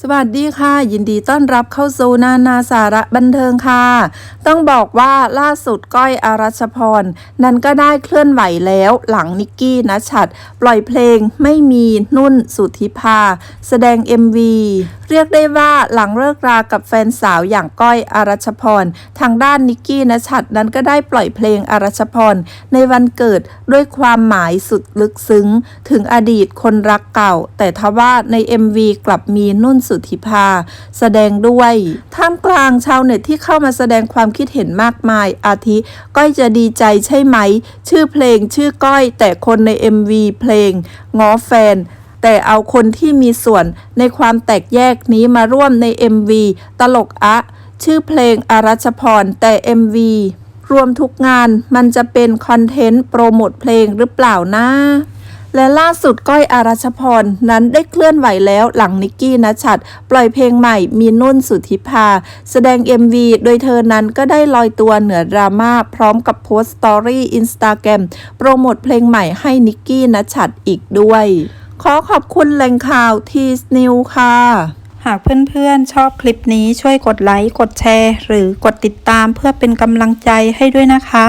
สวัสดีค่ะ ยินดีต้อนรับเข้าสู่นานาสาระบันเทิงค่ะ ต้องบอกว่าล่าสุดก้อยอารัชพร นั้นก็ได้เคลื่อนไหวแล้วหลังนิกกี้นัชัด ปล่อยเพลงไม่มีนุ่นสุธิภา แสดง MV เรียกได้ว่าหลังเลิกรากับแฟนสาวอย่างก้อยอารัชพร ทางด้านนิกกี้นัชัดนั้นก็ได้ปล่อยเพลงอารัชพร ในวันเกิดด้วยความหมายสุดลึกซึ้ง ถึงอดีตคนรักเก่า แต่ทว่าใน MV กลับมีนุ่นสุธิภา แสดงด้วย ท่ามกลางชาวเน็ตที่เข้ามาแสดงความคิดเห็นมากมาย อาทิ ก้อยจะดีใจใช่ไหม ชื่อเพลงชื่อก้อย แต่คนใน MV เพลงง้อแฟนแต่เอาคนที่มีส่วนในความแตกแยกนี้มาร่วมใน MV ตลกอะ ชื่อเพลงอารัชพร แต่ MV รวมทุกงานมันจะเป็นคอนเทนต์โปรโมทเพลงหรือเปล่านะ และล่าสุดก้อยอารัชพรนั้นได้เคลื่อนไหวแล้วหลังนิกกี้นัชัด ปล่อยเพลงใหม่มีนุ่นสุธิภา แสดง MV โดยเธอนั้นก็ได้ลอยตัวเหนือดราม่าพร้อมกับโพสต์สตอรี่อินสตาแกรมโปรโมทเพลงใหม่ให้นิกกี้นัชัดอีกด้วย ขอขอบคุณแหล่งข่าวทีสนิวค่ะหากเพื่อนๆ ชอบคลิปนี้ช่วยกดไลค์ กดแชร์ หรือกดติดตามเพื่อเป็นกำลังใจให้ด้วยนะคะ